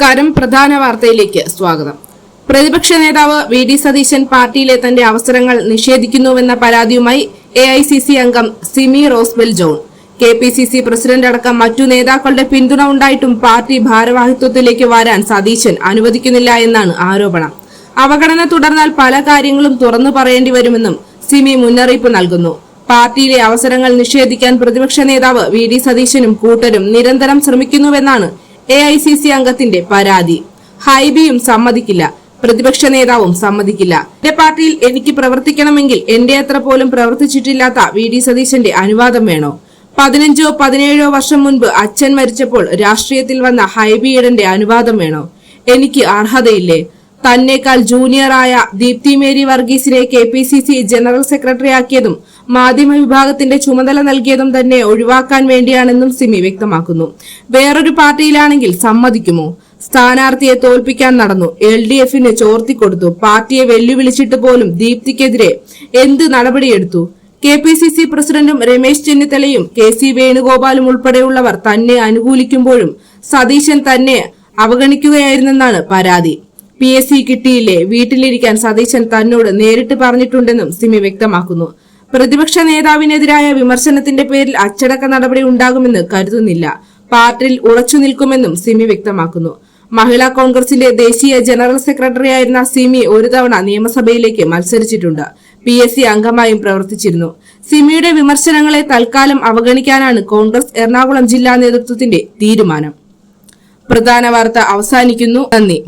നമസ്കാരം. പ്രധാന വാർത്തയിലേക്ക് സ്വാഗതം. പ്രതിപക്ഷ നേതാവ് വി ഡി സതീശൻ പാർട്ടിയിലെ തന്റെ അവസരങ്ങൾ നിഷേധിക്കുന്നുവെന്ന പരാതിയുമായി എ ഐ സി സി അംഗം Simi Rosebell John. K P C C president അടക്കം മറ്റു നേതാക്കളുടെ പിന്തുണ ഉണ്ടായിട്ടും പാർട്ടി ഭാരവാഹിത്വത്തിലേക്ക് വരാൻ സതീശൻ അനുവദിക്കുന്നില്ല എന്നാണ് ആരോപണം. അവഗണന തുടർന്നാൽ പല കാര്യങ്ങളും തുറന്നു പറയേണ്ടി വരുമെന്നും സിമി മുന്നറിയിപ്പ് നൽകുന്നു. പാർട്ടിയിലെ അവസരങ്ങൾ നിഷേധിക്കാൻ പ്രതിപക്ഷ നേതാവ് വി ഡി സതീശനും കൂട്ടരും നിരന്തരം ശ്രമിക്കുന്നുവെന്നാണ് എ ഐ സി സി അംഗത്തിന്റെ പരാതി. ഹൈബിയും സമ്മതിക്കില്ല. പ്രതിപക്ഷ നേതാവും സമ്മതിക്കില്ല. എന്റെ പാർട്ടിയിൽ എനിക്ക് പ്രവർത്തിക്കണമെങ്കിൽ എന്റെ അത്ര പോലും പ്രവർത്തിച്ചിട്ടില്ലാത്ത വി ഡി സതീശന്റെ അനുവാദം വേണോ? പതിനഞ്ചോ പതിനേഴോ വർഷം മുൻപ് അച്ഛൻ മരിച്ചപ്പോൾ രാഷ്ട്രീയത്തിൽ വന്ന ഹൈബി ഈഡന്റെ അനുവാദം വേണോ? എനിക്ക് അർഹതയില്ലേ? തന്നേക്കാൾ ജൂനിയറായ Deepthi Mary വർഗീസിനെ K P C C general സെക്രട്ടറിയാക്കിയതും മാധ്യമ വിഭാഗത്തിന്റെ ചുമതല നൽകിയതും തന്നെ ഒഴിവാക്കാൻ വേണ്ടിയാണെന്നും സിമി വ്യക്തമാക്കുന്നു. വേറൊരു പാർട്ടിയിലാണെങ്കിൽ സമ്മതിക്കുമോ? സ്ഥാനാർത്ഥിയെ തോൽപ്പിക്കാൻ നടന്നു. എൽ ഡി എഫിന് ചോർത്തിക്കൊടുത്തു. പാർട്ടിയെ വെല്ലുവിളിച്ചിട്ട് പോലും ദീപ്തിക്കെതിരെ എന്ത് നടപടിയെടുത്തു? കെ പി സി സി പ്രസിഡന്റും രമേശ് ചെന്നിത്തലയും കെ സി വേണുഗോപാലും ഉൾപ്പെടെയുള്ളവർ തന്നെ അനുകൂലിക്കുമ്പോഴും സതീശൻ തന്നെ അവഗണിക്കുകയായിരുന്നെന്നാണ് പരാതി. പി എസ് സി കിട്ടിയില്ലേ? വീട്ടിലിരിക്കാൻ സതീശൻ തന്നോട് നേരിട്ട് പറഞ്ഞിട്ടുണ്ടെന്നും സിമി വ്യക്തമാക്കുന്നു. പ്രതിപക്ഷ നേതാവിനെതിരായ വിമർശനത്തിന്റെ പേരിൽ അച്ചടക്ക നടപടി ഉണ്ടാകുമെന്ന് കരുതുന്നില്ല. പാർട്ടിയിൽ ഉറച്ചു നിൽക്കുമെന്നും സിമി വ്യക്തമാക്കുന്നു. മഹിളാ കോൺഗ്രസിന്റെ ദേശീയ ജനറൽ സെക്രട്ടറിയായിരുന്ന സിമി ഒരു തവണ നിയമസഭയിലേക്ക് മത്സരിച്ചിട്ടുണ്ട്. പി എസ് സി അംഗമായും പ്രവർത്തിച്ചിരുന്നു. സിമിയുടെ വിമർശനങ്ങളെ തൽക്കാലം അവഗണിക്കാനാണ് കോൺഗ്രസ് എറണാകുളം ജില്ലാ നേതൃത്വത്തിന്റെ തീരുമാനം. പ്രധാന വാർത്ത അവസാനിക്കുന്നു. നന്ദി.